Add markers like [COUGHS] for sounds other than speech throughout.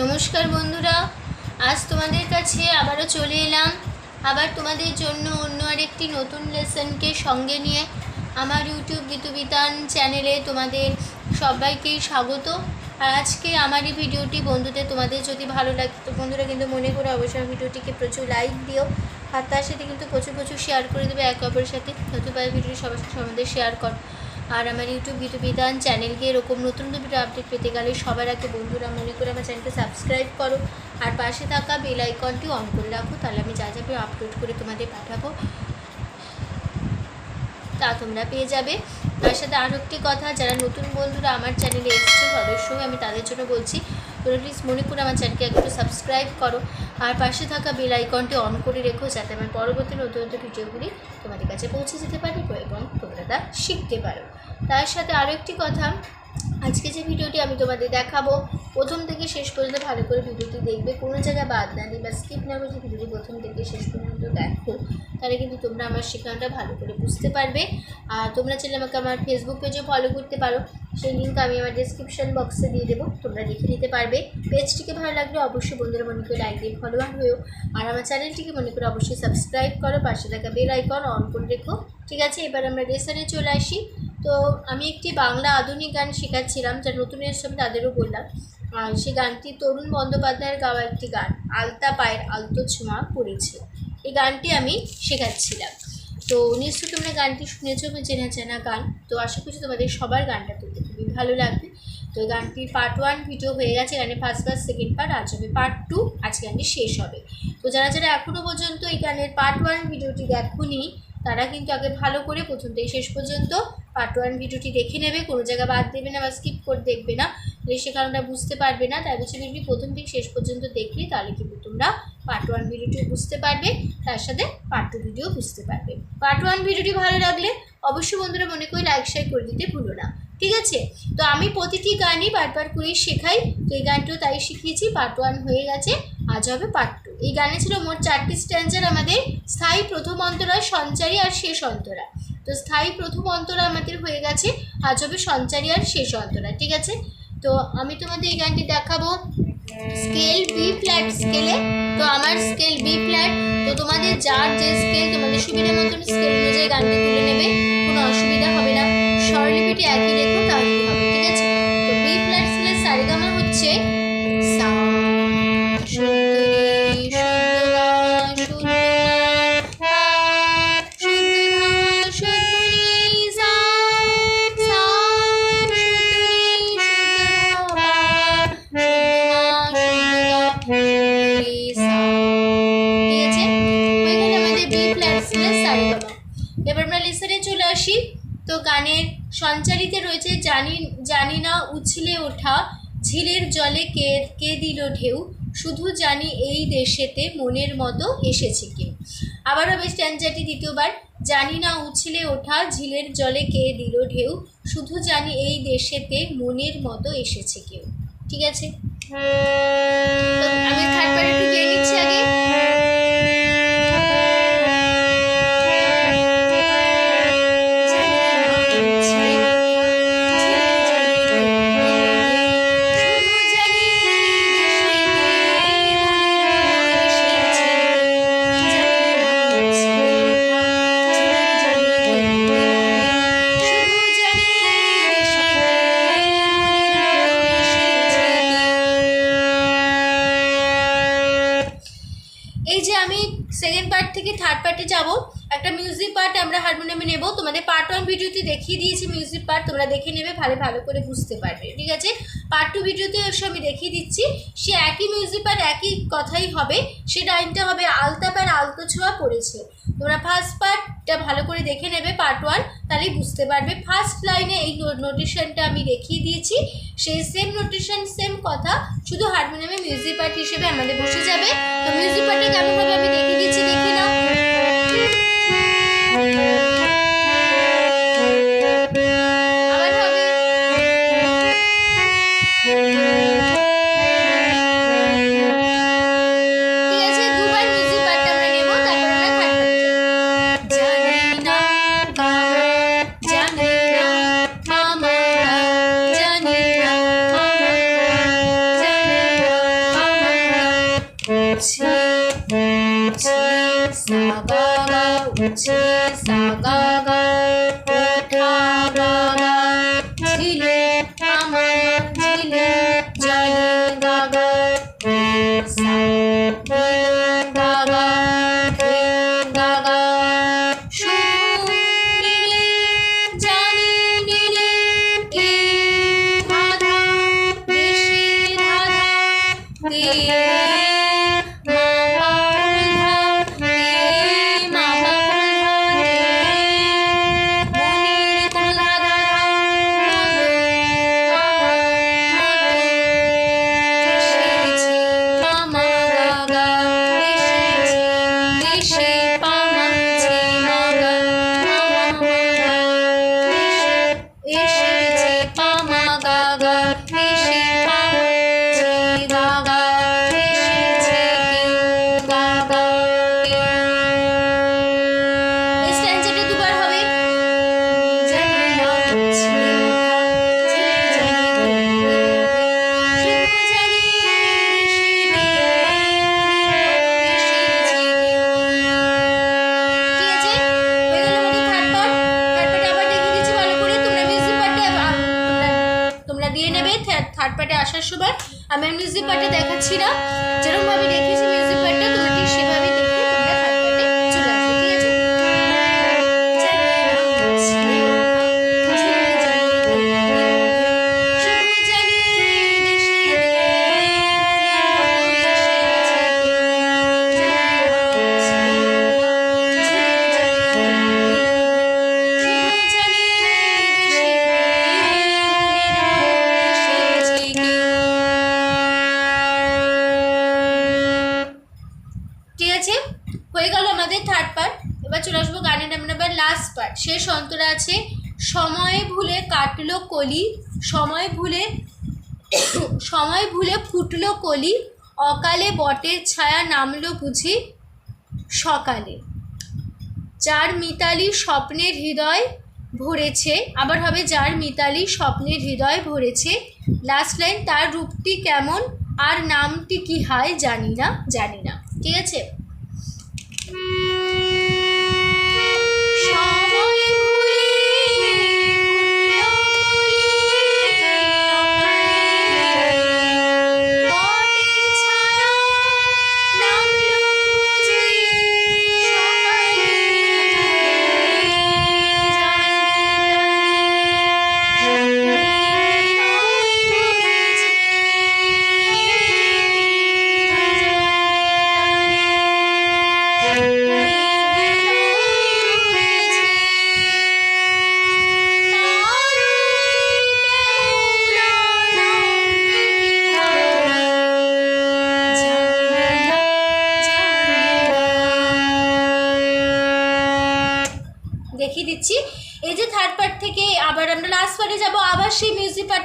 নমস্কার বন্ধুরা, আজ তোমাদের কাছে আবারও চলে এলাম। আবার তোমাদের জন্য অন্য আরেকটি নতুন লেসনকে সঙ্গে নিয়ে আমার ইউটিউব বিতুবিতান চ্যানেলে তোমাদের সবাইকেই স্বাগত। আর আজকে আমার এই ভিডিওটি বন্ধুদের, তোমাদের যদি ভালো লাগে, তো বন্ধুরা কিন্তু মনে করে অবশ্যই ভিডিওটিকে প্রচুর লাইক দিও। আর তার সাথে কিন্তু প্রচুর প্রচুর শেয়ার করে দেবে একে অপরের সাথে। নতুবা ভিডিওটি সবার সাথে আমাদের শেয়ার কর। আর আমার ইউটিউব ভিডিও বিধান চ্যানেলকে এরকম নতুন ভিডিও আপডেট পেতে গেলে সবার আগে বন্ধুরা মনে করে আমার চ্যানেলকে সাবস্ক্রাইব করো। আর পাশে থাকা বেল আইকনটি অন করে রাখো, তাহলে আমি যা যা ভিডিও আপলোড করে তোমাদের পাঠাবো, তা তোমরা পেয়ে যাবে। তার সাথে আরও একটি কথা, যারা নতুন বন্ধুরা আমার চ্যানেলে এসছে সদস্য আমি তাদের জন্য বলছি, তোমরা প্লিজ মনে করে আমার চ্যানেলকে একটু সাবস্ক্রাইব করো। আর পাশে থাকা বেল আইকনটি অন করে রেখো, যাতে আমার পরবর্তী নতুন নতুন ভিডিওগুলি তোমাদের কাছে পৌঁছে যেতে পারে এবং তোমরা তা শিখতে পারো। তার সাথে আরও একটি কথা। আজকে যে ভিডিওটি আমি তোমাদের দেখাবো, প্রথম থেকে শেষ পর্যন্ত ভালো করে ভিডিওটি দেখবে, কোনো জায়গায় বাদ না দিই বা স্কিপ না করে ভিডিওটি প্রথম থেকে শেষ পর্যন্ত দেখো, তাহলে কিন্তু তোমরা আমার শেখানোটা ভালো করে বুঝতে পারবে। আর তোমরা চাইলে আমাকে আমার ফেসবুক পেজও ফলো করতে পারো। সেই লিঙ্ক আমি আমার ডিসক্রিপশন বক্সে দিয়ে দেবো, তোমরা দেখে নিতে পারবে। পেজটিকে ভালো লাগলে অবশ্যই বন্ধুরা মনে করে লাইক দিয়ে ফলোয়ার হয়েও। আর আমার চ্যানেলটিকে মনে করে অবশ্যই সাবস্ক্রাইব করো, পাশে থাকা বেল আইকন অন করে রেখো। ঠিক আছে, এবার আমরা রেসারে চলে আসি। তো আমি একটি বাংলা আধুনিক গান শেখাচ্ছিলাম, যা নতুন এসেছে আমি তাদেরও বললাম। সেই গানটি তরুণ বন্দ্যোপাধ্যায়ের গাওয়া একটি গান, আলতা পায়ের আলতো ছোঁয়া পড়েছে। এই গানটি আমি শেখাচ্ছিলাম। তো নিশ্চয়ই তোমরা গানটি শুনেছো বা চেনা চেনা গান। তো আশা করছি তোমাদের সবার গানটা তুলতে খুবই ভালো লাগবে। তো গানটির পার্ট ওয়ান ভিডিও হয়ে গেছে গানের ফার্স্ট পার্ট সেকেন্ড পার্ট আজ হবে পার্ট টু আজ গানটি শেষ হবে। তো যারা যারা এখনও পর্যন্ত এই গানের পার্ট ওয়ান ভিডিওটি দেখোনি তারা কিন্তু আগে ভালো করে প্রথম থেকে শেষ পর্যন্ত পার্ট ওয়ান ভিডিওটি দেখে নেবে, কোনো জায়গা বাদ দেবে না বা স্কিপ করে দেখবে না। তাহলে সে কারণটা বুঝতে পারবে না। তাই বলছি ভিডিওটি প্রথম থেকে শেষ পর্যন্ত দেখলে তাহলে কিন্তু তোমরা পার্ট ওয়ান ভিডিওটি বুঝতে পারবে, তার সাথে পার্ট টু ভিডিও বুঝতে পারবে। পার্ট ওয়ান ভিডিওটি ভালো লাগলে অবশ্যই বন্ধুরা মনে করি লাইক শেয়ার করে দিতে ভুলো না। ঠিক আছে? তো আমি প্রতিটি গানই বারবার করেই শেখাই। তো এই গানটিও তাই শিখিয়েছি পার্ট ওয়ান হয়ে গেছে, আজ হবে পার্ট এই গানে ছিল মোট চারটি স্ট্যান্ডার আমাদের স্থায়ী প্রথম অন্তরা সঞ্চারী আর শেষ অন্তরা তো স্থায়ী প্রথম অন্তরা আমাদের হয়ে গেছে, আজ হবে সঞ্চারী আর শেষ অন্তরা ঠিক আছে? তো আমি তোমাদের এই গানটি দেখাবো স্কেল বি ফ্ল্যাট স্কেলে তো আমার স্কেল বি ফ্ল্যাট তো তোমাদের যার যে স্কেল তোমাদের সুবিধা মতন স্কেল অনুযায়ী গানটি তুলে নেবে, কোনো অসুবিধা গানের সঞ্চারিতে রয়েছে জানি জানি না উছলে ওঠা, ঝিলের জলে কে কে দিল ঢেউ, শুধু জানি এই দেশেতে মনের মতো এসেছে কেউ। আবার হবে স্ট্যান্ডারটি দ্বিতীয়বার, জানি না উছলে ওঠা, ঝিলের জলে কে দিল ঢেউ, শুধু জানি এই দেশেতে মনের মতো এসেছে কেউ। ঠিক আছে? আমি থার্ড পার্ট নিচ্ছি আগে। দেখিয়ে দিয়েছি মিউজিক পার্ট তোমরা দেখে নেবে, ভালো ভালো করে বুঝতে পারবে, ঠিক আছে? পার্ট টু ভিডিওতে এসে, আমি দেখিয়ে দিচ্ছি। সে একই মিউজিক পার্ট একই কথাই হবে, সে টাইমটা হবে আলতা পার আলতো ছোঁয়া পড়েছে। তোমরা ফার্স্ট পার্টটা ভালো করে দেখে নেবে পার্ট ওয়ান তাহলেই বুঝতে পারবে। ফার্স্ট লাইনে এই নোটেশনটা আমি দেখিয়ে দিয়েছি। সেই সেম নোটেশন সেম কথা, শুধু হারমোনিয়ামে মিউজিক পার্ট হিসেবে আমাদের বসে যাবে। তো মিউজিক পার্টে কেমন হবে আমি দেখিয়ে দিচ্ছি, দেখে নাও। থার্ড পার্টে আসার সময়, আমি মিউজিক পার্টে দেখাচ্ছি না। যেরকমভাবে দেখেছি মিউজিক পার্টটা তুমি ঠিক সেভাবে অন্তরা আছে। সময়ে ভুলে কাটলো কলি, সময় ভুলে [COUGHS] সময় ভুলে ফুটলো কলি, অকালে বটের ছায়া নামলো বুঝি সকালে। যার মিতালি স্বপ্নের হৃদয় ভরেছে, আবার হবে যার মিতালি স্বপ্নের হৃদয় ভরেছে লাস্ট লাইন তার রূপটি কেমন, আর নামটি কি হয় জানি না জানি না। ঠিক আছে?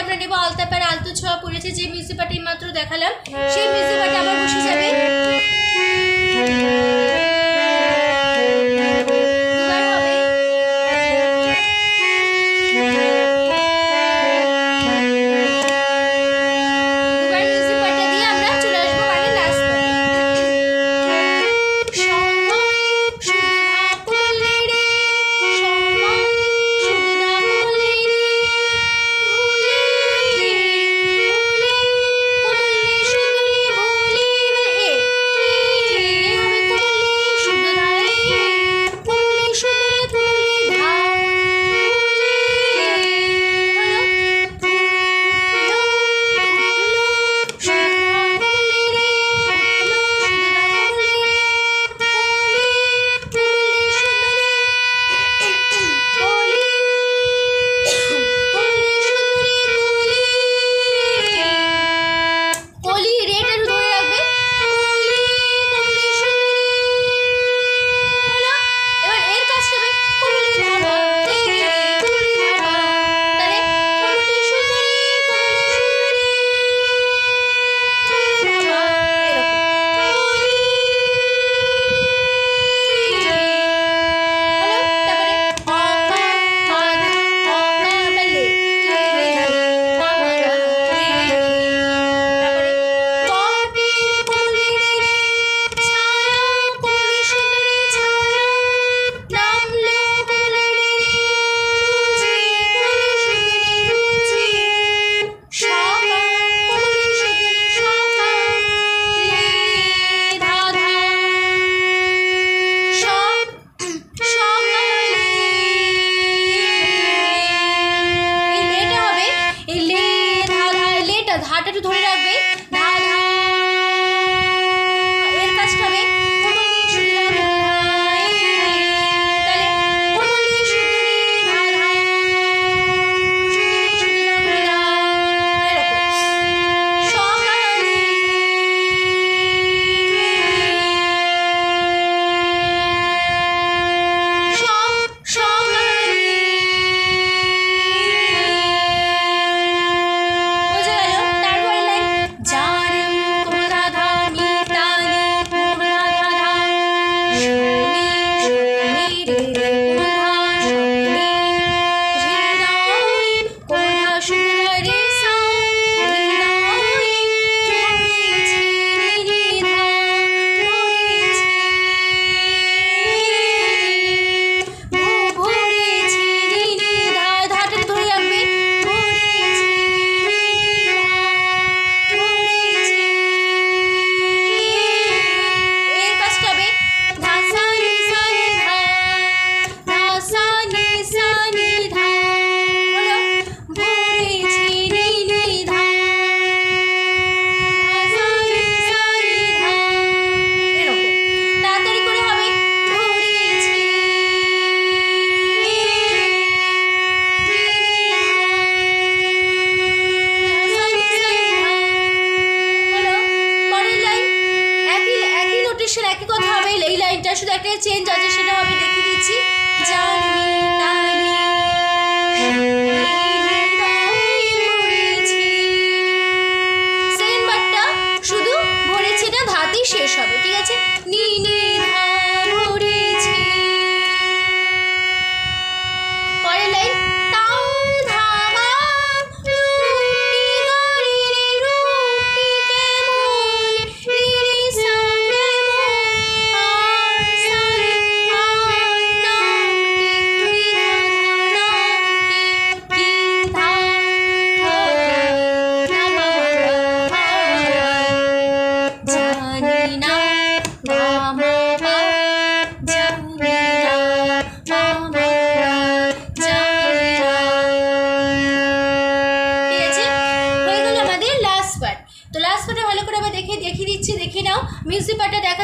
আমরা নেব প্যান আলতো ছোঁয়া পড়েছে যে মিউনিসিপালিটি মাত্র দেখালাম। হ্যাঁ। সেই মিউজিপাটি আবার বসে যাবে।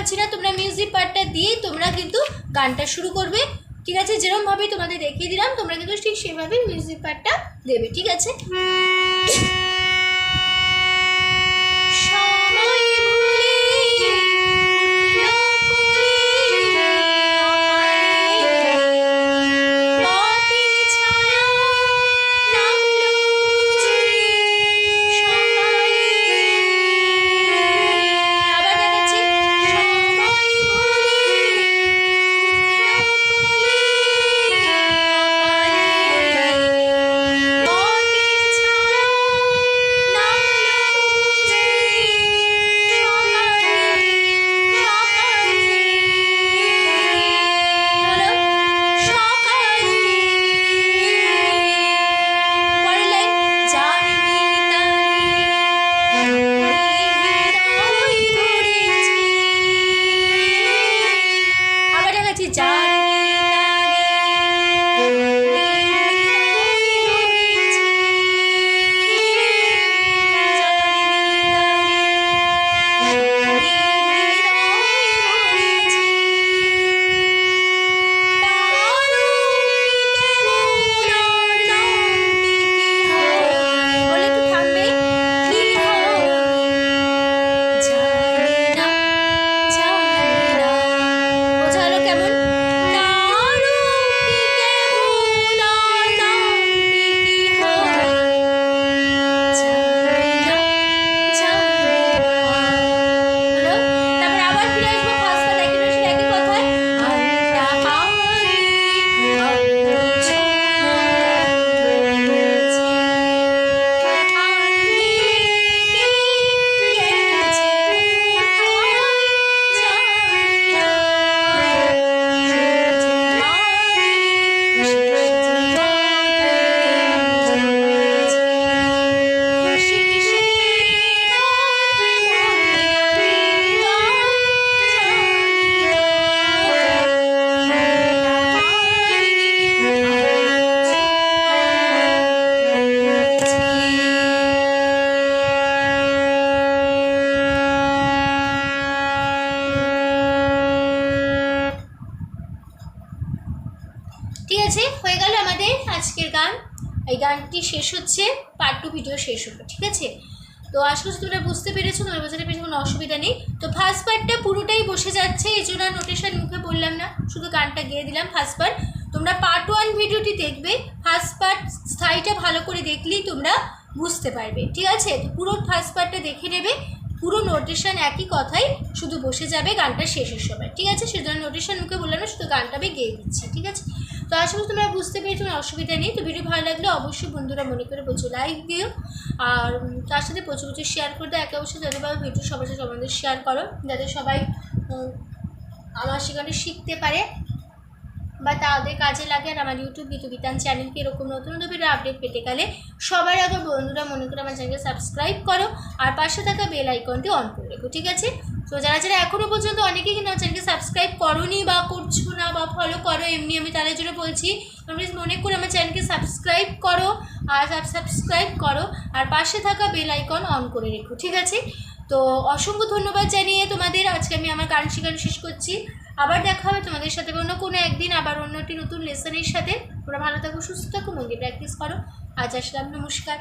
দেখাচ্ছি না, তোমরা মিউজিক পার্টটা দিয়ে তোমরা কিন্তু গানটা শুরু করবে। ঠিক আছে? যেরকমভাবেই তোমাদের দেখিয়ে দিলাম, তোমরা কিন্তু ঠিক সেভাবেই মিউজিক পার্টটা দেবে, ঠিক আছে? গানটি শেষ হচ্ছে পার্ট টু ভিডিও শেষ হলো, ঠিক আছে? তো আশা করছি তোমরা বুঝতে পেরেছ, তোমার বোঝাতে পেরেছ, কোনো অসুবিধা নেই। তো ফার্স্ট পার্টটা পুরোটাই বসে যাচ্ছে, এই জন্য নোটেশন মুখে বললাম না, শুধু গানটা গেয়ে দিলাম ফার্স্ট পার্ট তোমরা পার্ট ওয়ান ভিডিওটি দেখবে ফার্স্ট পার্ট স্থায়ীটা ভালো করে দেখলেই তোমরা বুঝতে পারবে, ঠিক আছে? তো পুরো ফার্স্ট পার্টটা দেখে নেবে, পুরো নোটেশন একই কথাই শুধু বসে যাবে, গানটা শেষের সময়, ঠিক আছে? সেজন্য নোটেশন মুখে বললাম না, শুধু গানটা আমি গেয়ে দিচ্ছি, ঠিক আছে? তো আশা করি তোমরা বুঝতে পেরেছ, কোনো অসুবিধা নেই। তো ভিডিও ভালো লাগলে অবশ্যই বন্ধুরা মনে করে প্রচুর লাইক দিও। আর তার সাথে প্রচুর প্রচুর শেয়ার করে দাও। একে অবশ্যই যাতে পারো ভিডিও সবার সাথে সবাই শেয়ার করো। যাতে সবাই আমার সেখানে শিখতে পারে। বা তাদের কাজে লাগে আর আমার ইউটিউব বিতু বিতান চ্যানেলকে এরকম নতুন নতুন ভিডিও আপডেট পেতে গেলে সবার আগে বন্ধুরা মনে করে আমার চ্যানেলকে সাবস্ক্রাইব করো আর পাশে থাকা বেল আইকনটি অন করে রেখো, ঠিক আছে? তো যারা যারা এখনও পর্যন্ত অনেকেই কিন্তু আমার চ্যানেলকে সাবস্ক্রাইব করোনি বা করছ না বা ফলো করো, এমনি আমি তাদের জন্য বলছি প্লিজ মনে করে আমার চ্যানেলকে সাবস্ক্রাইব করো আর সাবস্ক্রাইব করো আর পাশে থাকা বেল আইকন অন করে রেখো, ঠিক আছে? তো অসংখ্য ধন্যবাদ জানিয়ে তোমাদের আজকে আমি আমার গান শেখানো শেষ করছি। আবার দেখা হবে তোমাদের সাথে অন্য কোনো একদিন, আবার অন্য একটি নতুন লেসনের সাথে। তোমরা ভালো থাকো, সুস্থ থাকো মন্দির প্র্যাকটিস করো। আজ আসলাম, নমস্কার।